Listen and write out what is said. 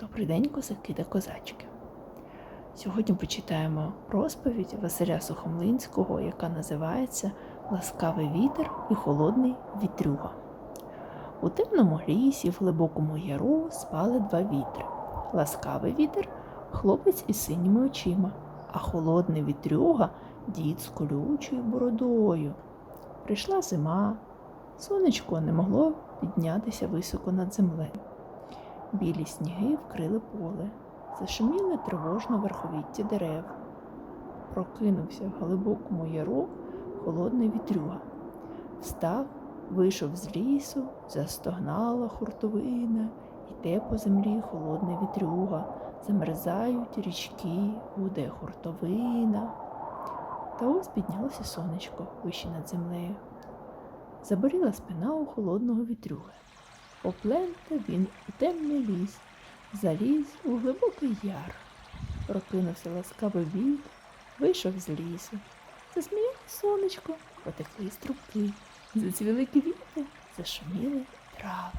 Добрий день, козаки та козачки. Сьогодні почитаємо розповідь Василя Сухомлинського, яка називається Ласкавий вітер і холодний вітрюга. У темному лісі, в глибокому яру спали два вітри. Ласкавий вітер хлопець із синіми очима, а холодний вітрюга дід з колючою бородою. Прийшла зима, сонечко не могло піднятися високо над землею. Білі сніги вкрили поле, зашуміли тривожно верховіття дерев. Прокинувся в глибокому яру холодний вітрюга. Встав, вийшов з лісу, застогнала хуртовина, йде по землі холодний вітрюга, замерзають річки, гуде хуртовина. Та ось піднялося сонечко вище над землею. Заболіла спина у холодного вітрюги. Поплентав він у темний ліс, заліз у глибокий яр. Прокинувся ласкавий вітер, вийшов з лісу. Засміяло сонечко, потекли струбки, зацвіли квіти, зашуміли трави.